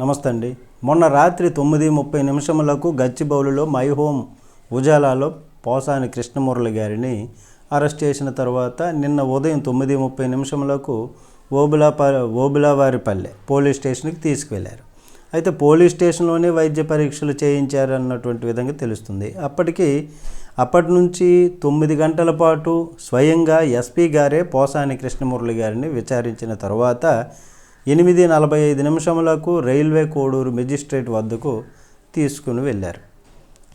నమస్తే అండి. మొన్న రాత్రి తొమ్మిది ముప్పై నిమిషములకు గచ్చిబౌలిలో మై హోమ్ ఉజాలాలో పోసాని కృష్ణమురళి గారిని అరెస్ట్ చేసిన తర్వాత నిన్న ఉదయం తొమ్మిది ముప్పై నిమిషములకు ఓబులా ఓబులావారిపల్లె పోలీస్ స్టేషన్కి తీసుకువెళ్ళారు అయితే పోలీస్ స్టేషన్లోనే వైద్య పరీక్షలు చేయించారు అన్నటువంటి విధంగా తెలుస్తుంది. అప్పటికి అప్పటి నుంచి తొమ్మిది గంటల పాటు స్వయంగా ఎస్పీ గారే పోసాని కృష్ణమురళి గారిని విచారించిన తర్వాత ఎనిమిది నలభై ఐదు నిమిషములకు రైల్వే కోడూరు మెజిస్ట్రేట్ వద్దకు తీసుకుని వెళ్ళారు.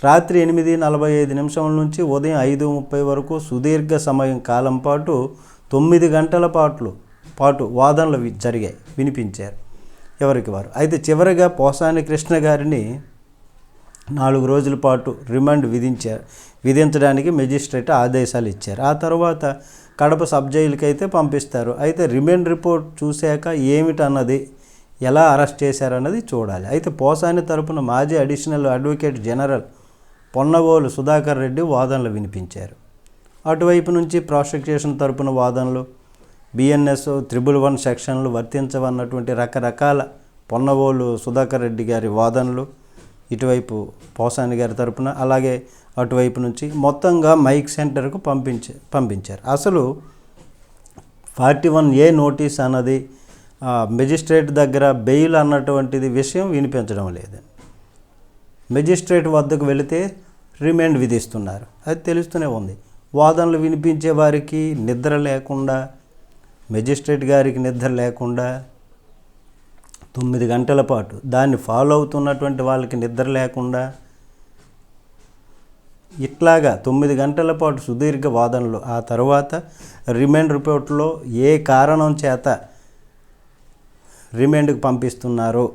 రాత్రి ఎనిమిది నలభై ఐదు నిమిషముల నుంచి ఉదయం ఐదు ముప్పై వరకు సుదీర్ఘ సమయం కాలం పాటు తొమ్మిది గంటల పాటు పాటు వాదనలు జరిగాయి వినిపించారు ఎవరికి వారు. అయితే చివరిగా పోసాని కృష్ణ గారిని నాలుగు రోజుల పాటు రిమాండ్ విధించారు విధించడానికి మెజిస్ట్రేట్ ఆదేశాలు ఇచ్చారు. ఆ తర్వాత కడప సబ్ జైలుకి అయితే పంపిస్తారు. అయితే రిమాండ్ రిపోర్ట్ చూశాక ఏమిటన్నది ఎలా అరెస్ట్ చేశారన్నది చూడాలి. అయితే పోసాని తరపున మాజీ additional advocate general Ponnavolu Sudhakar Reddy వాదనలు వినిపించారు. అటువైపు నుంచి ప్రాసిక్యూషన్ తరపున వాదనలు బిఎన్ఎస్ త్రిబుల్ వన్ సెక్షన్లు వర్తించవన్నటువంటి రకరకాల పొన్నవోలు సుధాకర్ రెడ్డి గారి వాదనలు ఇటువైపు పోసాని గారి తరపున అలాగే అటువైపు నుంచి మొత్తంగా మైక్ సెంటర్కు పంపించే పంపించారు. అసలు ఫార్టీ వన్ ఏ నోటీస్ అన్నది మెజిస్ట్రేట్ దగ్గర బెయిల్ అన్నటువంటిది విషయం వినిపించడం లేదు మెజిస్ట్రేట్ వద్దకు వెళితే రిమాండ్ విధిస్తున్నారు. అది తెలుస్తూనే ఉంది. వాదనలు వినిపించే వారికి నిద్ర లేకుండా మెజిస్ట్రేట్ గారికి నిద్ర లేకుండా తొమ్మిది గంటల పాటు దాన్ని ఫాలో అవుతున్నటువంటి వాళ్ళకి నిద్ర లేకుండా ఇట్లాగా తొమ్మిది గంటల పాటు సుదీర్ఘ వాదనలు. ఆ తర్వాత రిమాండ్ రిపోర్ట్లో ఏ కారణం చేత రిమాండ్కి పంపిస్తున్నారు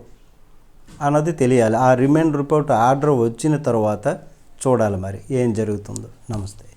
అన్నది తెలియాలి. ఆ రిమాండ్ రిపోర్ట్ ఆర్డర్ వచ్చిన తర్వాత చూడాలి మరి ఏం జరుగుతుందో. నమస్తే.